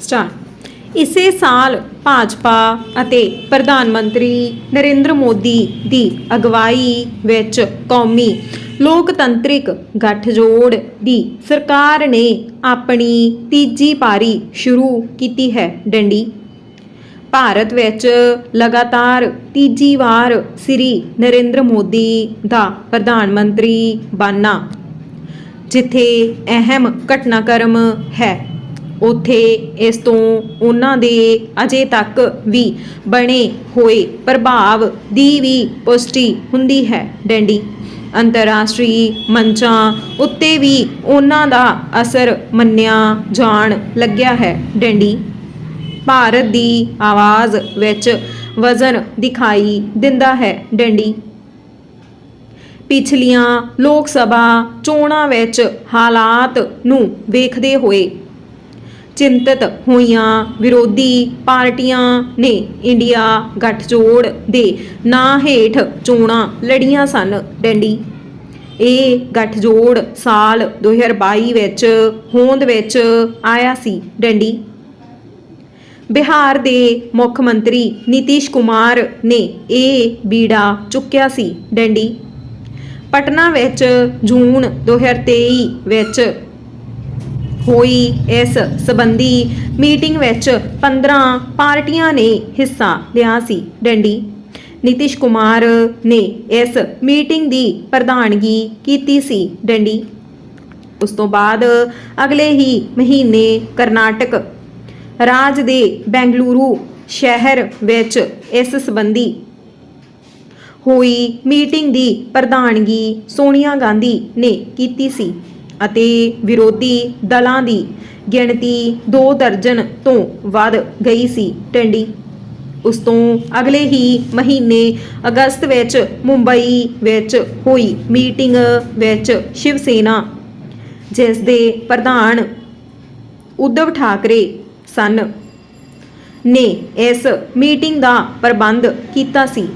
Star ਇਸੇ ਸਾਲ ਭਾਜਪਾ ਅਤੇ ਪ੍ਰਧਾਨ ਮੰਤਰੀ ਨਰਿੰਦਰ ਮੋਦੀ ਦੀ ਅਗਵਾਈ ਵਿੱਚ ਕੌਮੀ ਲੋਕਤੰਤਰਿਕ ਗੱਠਜੋੜ ਦੀ ਸਰਕਾਰ ਨੇ ਆਪਣੀ ਤੀਜੀ ਪਾਰੀ ਸ਼ੁਰੂ ਕੀਤੀ ਹੈ ਡੰਡੀ। ਭਾਰਤ ਵਿੱਚ ਲਗਾਤਾਰ ਤੀਜੀ ਵਾਰ ਸ੍ਰੀ ਨਰਿੰਦਰ ਮੋਦੀ ਦਾ ਪ੍ਰਧਾਨ ਮੰਤਰੀ ਬਣਨਾ, ਜਿੱਥੇ ਅਹਿਮ ਘਟਨਾਕ੍ਰਮ ਹੈ। ਉਥੇ ਇਸ ਤੋਂ ਉਹਨਾਂ ਦੇ ਅਜੇ ਤੱਕ ਵੀ ਬਣੇ ਹੋਏ ਪ੍ਰਭਾਵ ਦੀ ਵੀ ਪੁਸ਼ਟੀ ਹੁੰਦੀ ਹੈ। ਡੈਂਡੀ, ਅੰਤਰਰਾਸ਼ਟਰੀ ਮੰਚਾਂ ਉੱਤੇ ਵੀ ਉਹਨਾਂ ਦਾ ਅਸਰ ਮੰਨਿਆ ਜਾਣ ਲੱਗਿਆ ਹੈ। ਡੈਂਡੀ, ਭਾਰਤ ਦੀ ਆਵਾਜ਼ ਵਿੱਚ ਵਜ਼ਨ ਦਿਖਾਈ ਦਿੰਦਾ ਹੈ। ਡੰਡੀ, ਪਿਛਲੀਆਂ ਲੋਕ ਸਭਾ ਚੋਣਾਂ ਵਿੱਚ ਹਾਲਾਤ ਨੂੰ ਵੇਖਦੇ ਹੋਏ ਚਿੰਤਤ ਹੋਈਆਂ ਵਿਰੋਧੀ ਪਾਰਟੀਆਂ ਨੇ ਇੰਡੀਆ ਗੱਠਜੋੜ ਦੇ ਨਾਂ ਹੇਠ ਚੋਣਾਂ ਲੜੀਆਂ ਸਨ ਡੈਂਡੀ। ਇਹ ਗੱਠਜੋੜ ਸਾਲ 2022 ਵਿੱਚ ਹੋਂਦ ਵਿੱਚ ਆਇਆ ਸੀ ਡੈਂਡੀ। ਬਿਹਾਰ ਦੇ ਮੁੱਖ ਮੰਤਰੀ ਨਿਤੀਸ਼ ਕੁਮਾਰ ਨੇ ਇਹ ਬੀੜਾ ਚੁੱਕਿਆ ਸੀ ਡੈਂਡੀ। ਪਟਨਾ ਵਿੱਚ ਜੂਨ 2023 ਵਿੱਚ ਹੋਈ। ਇਸ ਸਬੰਧੀ ਮੀਟਿੰਗ ਵਿੱਚ 15 ਪਾਰਟੀਆਂ ਨੇ ਹਿੱਸਾ ਲਿਆ ਸੀ। ਡੰਡੀ ਨਿਤਿਸ਼ ਕੁਮਾਰ ਨੇ ਇਸ ਮੀਟਿੰਗ ਦੀ ਪ੍ਰਧਾਨਗੀ ਕੀਤੀ ਸੀ। ਡੰਡੀ ਉਸ ਤੋਂ ਬਾਅਦ ਅਗਲੇ ਹੀ ਮਹੀਨੇ ਕਰਨਾਟਕ ਰਾਜ ਦੇ ਬੈਂਗਲੁਰੂ ਸ਼ਹਿਰ ਵਿੱਚ ਇਸ ਸੰਬੰਧੀ ਹੋਈ ਮੀਟਿੰਗ ਦੀ ਪ੍ਰਧਾਨਗੀ ਸੋਨੀਆ ਗਾਂਧੀ ਨੇ ਕੀਤੀ ਸੀ। ਅਤੇ ਵਿਰੋਧੀ ਦਲਾਂ ਦੀ ਗਿਣਤੀ 2 ਦਰਜਨ ਤੋਂ ਵੱਧ ਗਈ ਸੀ। ਟੰਡੀ, ਉਸ ਤੋਂ ਅਗਲੇ ਹੀ ਮਹੀਨੇ ਅਗਸਤ ਵਿੱਚ ਮੁੰਬਈ ਵਿੱਚ ਹੋਈ ਮੀਟਿੰਗ ਵਿੱਚ ਸ਼ਿਵ ਸੇਨਾ, ਜਿਸ ਦੇ ਪ੍ਰਧਾਨ ਉद्धਵ ਠਾਕਰੇ ਸਨ, ਨੇ ਇਸ ਮੀਟਿੰਗ ਦਾ ਪ੍ਰਬੰਧ ਕੀਤਾ ਸੀ।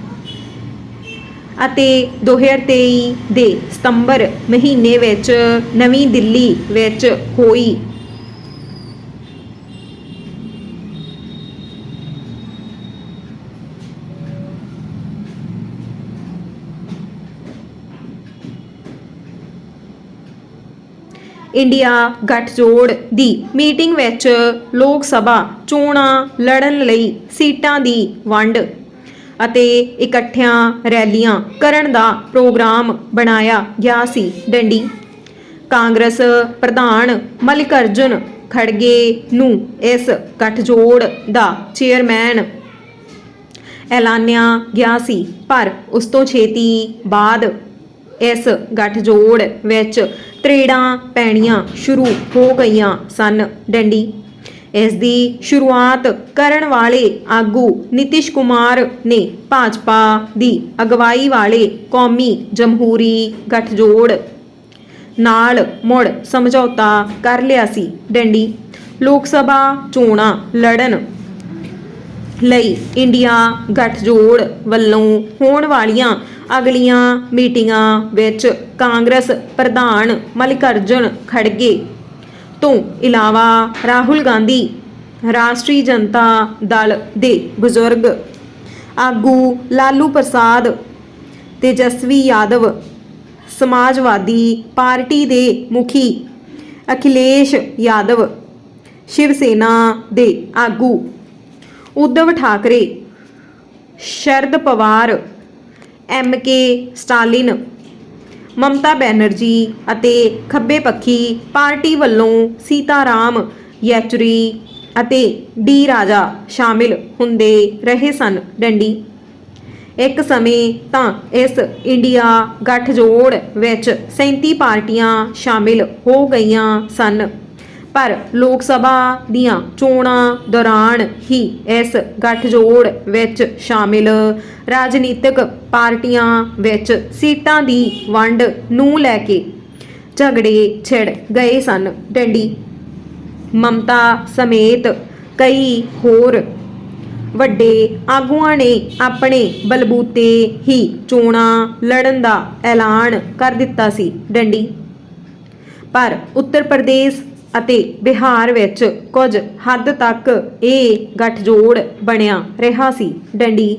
ਅਤੇ 2023 ਦੇ ਸਤੰਬਰ ਮਹੀਨੇ ਵਿੱਚ ਨਵੀਂ ਦਿੱਲੀ ਵਿੱਚ ਹੋਈ। ਇੰਡੀਆ ਗੱਠਜੋੜ ਦੀ ਮੀਟਿੰਗ ਵਿੱਚ ਲੋਕ ਸਭਾ ਚੋਣਾਂ ਲੜਨ ਲਈ ਸੀਟਾਂ ਦੀ ਵੰਡ ਅਤੇ ਇਕੱਠਿਆਂ ਰੈਲੀਆਂ ਕਰਨ ਦਾ ਪ੍ਰੋਗਰਾਮ ਬਣਾਇਆ ਗਿਆ ਸੀ। ਡੰਡੀ, ਕਾਂਗਰਸ ਪ੍ਰਧਾਨ ਮਲਿਕਰਜੁਨ ਖੜਗੇ ਨੂੰ ਇਸ ਗੱਠਜੋੜ ਦਾ ਚੇਅਰਮੈਨ ਐਲਾਨਿਆ ਗਿਆ ਸੀ, ਪਰ ਉਸ ਤੋਂ ਛੇਤੀ ਬਾਅਦ ਇਸ ਗੱਠਜੋੜ ਵਿੱਚ ਤਰੇੜਾਂ ਪੈਣੀਆਂ ਸ਼ੁਰੂ ਹੋ ਗਈਆਂ ਸਨ। ਡੰਡੀ ਇਸ ਦੀ ਸ਼ੁਰੂਆਤ ਕਰਨ ਵਾਲੇ ਆਗੂ ਨਿਤਿਸ਼ ਕੁਮਾਰ ਨੇ ਭਾਜਪਾ ਦੀ ਅਗਵਾਈ ਵਾਲੇ ਕੌਮੀ ਜਮਹੂਰੀ ਗਠਜੋੜ ਨਾਲ ਮੁੜ ਸਮਝੌਤਾ ਕਰ ਲਿਆ ਸੀ। ਡੰਡੀ, ਲੋਕ ਸਭਾ ਚੋਣਾਂ ਲੜਨ ਲਈ ਇੰਡੀਆ ਗੱਠਜੋੜ ਵੱਲੋਂ ਹੋਣ ਵਾਲੀਆਂ ਅਗਲੀਆਂ ਮੀਟਿੰਗਾਂ ਵਿੱਚ ਕਾਂਗਰਸ ਪ੍ਰਧਾਨ ਮਲਿਕਰਜੁਨ ਖੜਗੇ ਤੋਂ ਇਲਾਵਾ ਰਾਹੁਲ ਗਾਂਧੀ, ਰਾਸ਼ਟਰੀ ਜਨਤਾ ਦਲ ਦੇ ਬਜ਼ੁਰਗ, ਆਗੂ ਲਾਲੂ ਪ੍ਰਸਾਦ, ਤੇਜਸਵੀ ਯਾਦਵ, ਸਮਾਜਵਾਦੀ ਪਾਰਟੀ ਦੇ ਮੁਖੀ ਅਖਿਲੇਸ਼ ਯਾਦਵ, ਸ਼ਿਵ ਸੇਨਾ ਦੇ ਆਗੂ ਉद्धਵ ਠਾਕਰੇ, ਸ਼ਰਦ ਪਵਾਰ, ਐਮ ਕੇ ਸਟਾਲਿਨ ਮਮਤਾ ਬੈਨਰਜੀ ਅਤੇ ਖੱਬੇ ਪੱਖੀ ਪਾਰਟੀ ਵੱਲੋਂ ਸੀਤਾਰਾਮ, ਯੈਚਰੀ ਅਤੇ ਡੀ ਰਾਜਾ ਸ਼ਾਮਿਲ ਹੁੰਦੇ ਰਹੇ ਸਨ ਡੰਡੀ। ਇੱਕ ਸਮੇਂ ਤਾਂ ਇਸ ਇੰਡੀਆ ਗੱਠਜੋੜ ਵਿੱਚ 37 ਪਾਰਟੀਆਂ ਸ਼ਾਮਿਲ ਹੋ ਗਈਆਂ ਸਨ। ਪਰ ਲੋਕ ਸਭਾ ਦੀਆਂ ਚੋਣਾਂ ਦੌਰਾਨ ਹੀ ਇਸ ਗੱਠਜੋੜ ਵਿੱਚ ਸ਼ਾਮਿਲ ਰਾਜਨੀਤਿਕ ਪਾਰਟੀਆਂ ਵਿੱਚ ਸੀਟਾਂ ਦੀ ਵੰਡ ਨੂੰ ਲੈ ਕੇ ਝਗੜੇ ਛਿੜ ਗਏ ਸਨ। ਡੰਡੀ, ਮਮਤਾ ਸਮੇਤ ਕਈ ਹੋਰ ਵੱਡੇ ਆਗੂਆਂ ਨੇ ਆਪਣੇ ਬਲਬੂਤੇ ਹੀ ਚੋਣਾਂ ਲੜਨ ਦਾ ਐਲਾਨ ਕਰ ਦਿੱਤਾ ਸੀ। ਡੰਡੀ, ਪਰ ਉੱਤਰ ਪ੍ਰਦੇਸ਼ ਅਤੇ ਬਿਹਾਰ ਵਿੱਚ ਕੁਝ ਹੱਦ ਤੱਕ ਇਹ ਗੱਠਜੋੜ ਬਣਿਆ ਰਿਹਾ ਸੀ। ਡੰਡੀ